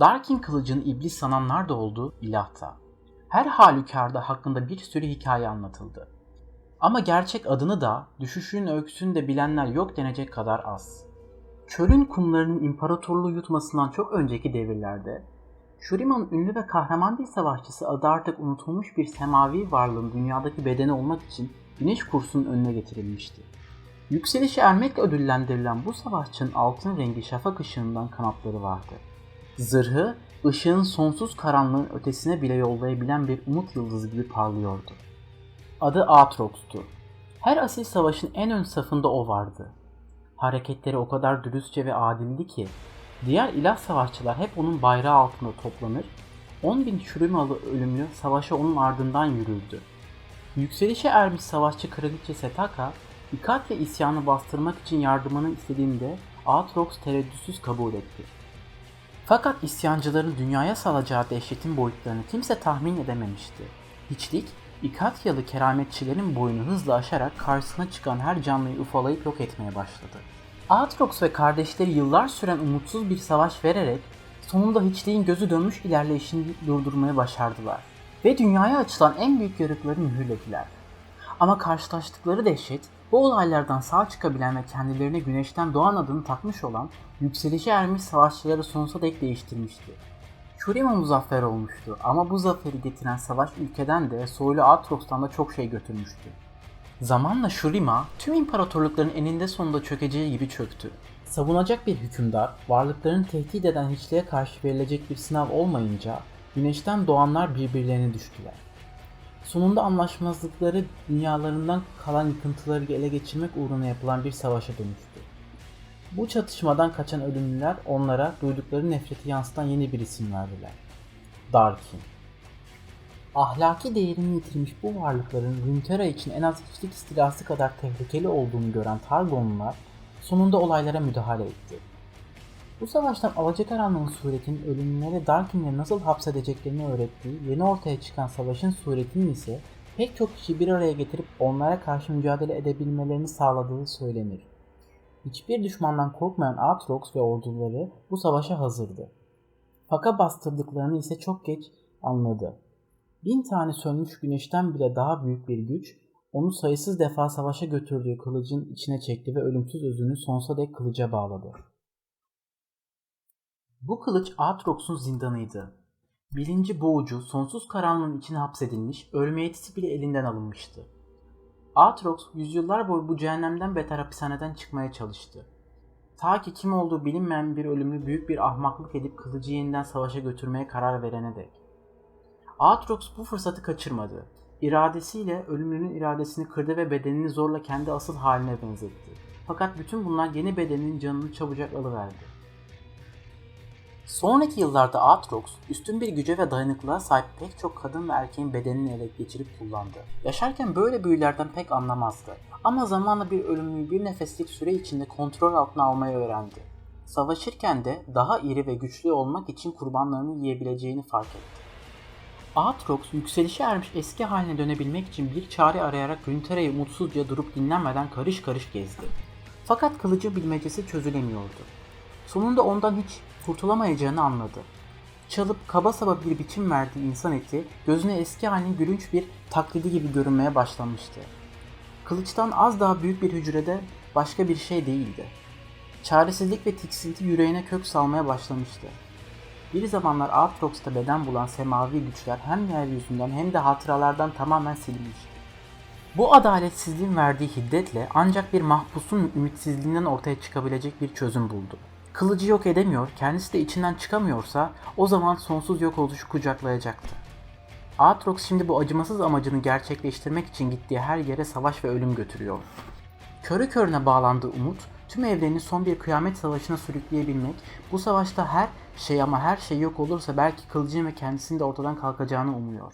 Darkin kılıcın iblis sananlar da oldu, ilah da. Her halükarda hakkında bir sürü hikaye anlatıldı. Ama gerçek adını da, düşüşün öyküsünü de bilenler yok denecek kadar az. Çölün kumlarının imparatorluğu yutmasından çok önceki devirlerde, Shuriman ünlü ve kahraman bir savaşçısı adı artık unutulmuş bir semavi varlığın dünyadaki bedeni olmak için güneş kursunun önüne getirilmişti. Yükselişe ermekle ödüllendirilen bu savaşçının altın rengi şafak ışığından kanatları vardı. Zırhı, ışığın sonsuz karanlığın ötesine bile yollayabilen bir umut yıldızı gibi parlıyordu. Adı Aatrox'tu. Her asil savaşın en ön safında o vardı. Hareketleri o kadar dürüstçe ve adildi ki diğer ilah savaşçılar hep onun bayrağı altında toplanır, 10 bin Şurimalı ölümlü savaşa onun ardından yürürdü. Yükselişe ermiş savaşçı kraliçe Setaka, İkat ve isyanı bastırmak için yardımını istediğinde Aatrox tereddütsüz kabul etti. Fakat isyancıların dünyaya salacağı dehşetin boyutlarını kimse tahmin edememişti. Hiçlik, İkatyalı kerametçilerin boyunu hızla aşarak karşısına çıkan her canlıyı ufalayıp yok etmeye başladı. Aatrox ve kardeşleri yıllar süren umutsuz bir savaş vererek sonunda hiçliğin gözü dönmüş ilerleyişini durdurmayı başardılar. Ve dünyaya açılan en büyük yarıkları mühürlediler. Ama karşılaştıkları dehşet bu olaylardan sağ çıkabilen ve kendilerine güneşten doğan adını takmış olan yükselişe ermiş savaşçıları sonsuza dek değiştirmişti. Shurima muzaffer olmuştu ama bu zaferi getiren savaş ülkeden de soylu Aatrox'tan da çok şey götürmüştü. Zamanla Shurima tüm imparatorlukların eninde sonunda çökeceği gibi çöktü. Savunacak bir hükümdar, varlıklarını tehdit eden hiçliğe karşı verilecek bir sınav olmayınca güneşten doğanlar birbirlerine düştüler. Sonunda anlaşmazlıkları dünyalarından kalan yıkıntıları ele geçirmek uğruna yapılan bir savaşa dönüştü. Bu çatışmadan kaçan ölümlüler onlara duydukları nefreti yansıtan yeni bir isim verdiler. Darkin. Ahlaki değerini yitirmiş bu varlıkların Runeterra için en az hiçlik istilası kadar tehlikeli olduğunu gören Targonlular sonunda olaylara müdahale etti. Bu savaştan Alacakaranlığın suretinin ölümlülere Darkin'le nasıl hapsedeceklerini öğrettiği yeni ortaya çıkan savaşın suretinin ise pek çok kişi bir araya getirip onlara karşı mücadele edebilmelerini sağladığı söylenir. Hiçbir düşmandan korkmayan Aatrox ve orduları bu savaşa hazırdı. Faka bastırdıklarını ise çok geç anladı. Bin tane sönmüş güneşten bile daha büyük bir güç, onu sayısız defa savaşa götürdüğü kılıcın içine çekti ve ölümsüz özünü sonsuza dek kılıca bağladı. Bu kılıç Aatrox'un zindanıydı. Bilinci boğucu, sonsuz karanlığın içine hapsedilmiş, ölme yetisi bile elinden alınmıştı. Aatrox yüzyıllar boyu bu cehennemden beter hapishaneden çıkmaya çalıştı. Ta ki kim olduğu bilinmeyen bir ölümlü büyük bir ahmaklık edip kılıcı yeniden savaşa götürmeye karar verene dek. Aatrox bu fırsatı kaçırmadı. İradesiyle ölümlünün iradesini kırdı ve bedenini zorla kendi asıl haline benzetti. Fakat bütün bunlar yeni bedeninin canını çabucak alıverdi. Sonraki yıllarda Aatrox, üstün bir güce ve dayanıklılığa sahip pek çok kadın ve erkeğin bedenini ele geçirip kullandı. Yaşarken böyle büyülerden pek anlamazdı. Ama zamanla bir ölümlüyü bir nefeslik süre içinde kontrol altına almayı öğrendi. Savaşırken de daha iri ve güçlü olmak için kurbanlarını yiyebileceğini fark etti. Aatrox yükselişe ermiş eski haline dönebilmek için bir çare arayarak Runeterra'yı umutsuzca durup dinlenmeden karış karış gezdi. Fakat kılıcı bilmecesi çözülemiyordu. Sonunda ondan hiç kurtulamayacağını anladı. Çalıp kaba saba bir biçim verdiği insan eti gözüne eski halinin gülünç bir taklidi gibi görünmeye başlamıştı. Kılıçtan az daha büyük bir hücrede başka bir şey değildi. Çaresizlik ve tiksinti yüreğine kök salmaya başlamıştı. Bir zamanlar Aatrox'ta beden bulan semavi güçler hem yeryüzünden hem de hatıralardan tamamen silinmişti. Bu adaletsizliğin verdiği hiddetle ancak bir mahpusun ümitsizliğinden ortaya çıkabilecek bir çözüm buldu. Kılıcı yok edemiyor, kendisi de içinden çıkamıyorsa o zaman sonsuz yok oluşu kucaklayacaktı. Aatrox şimdi bu acımasız amacını gerçekleştirmek için gittiği her yere savaş ve ölüm götürüyor. Körü körüne bağlandığı umut, tüm evreni son bir kıyamet savaşına sürükleyebilmek, bu savaşta her şey ama her şey yok olursa belki kılıcın ve kendisinin de ortadan kalkacağını umuyor.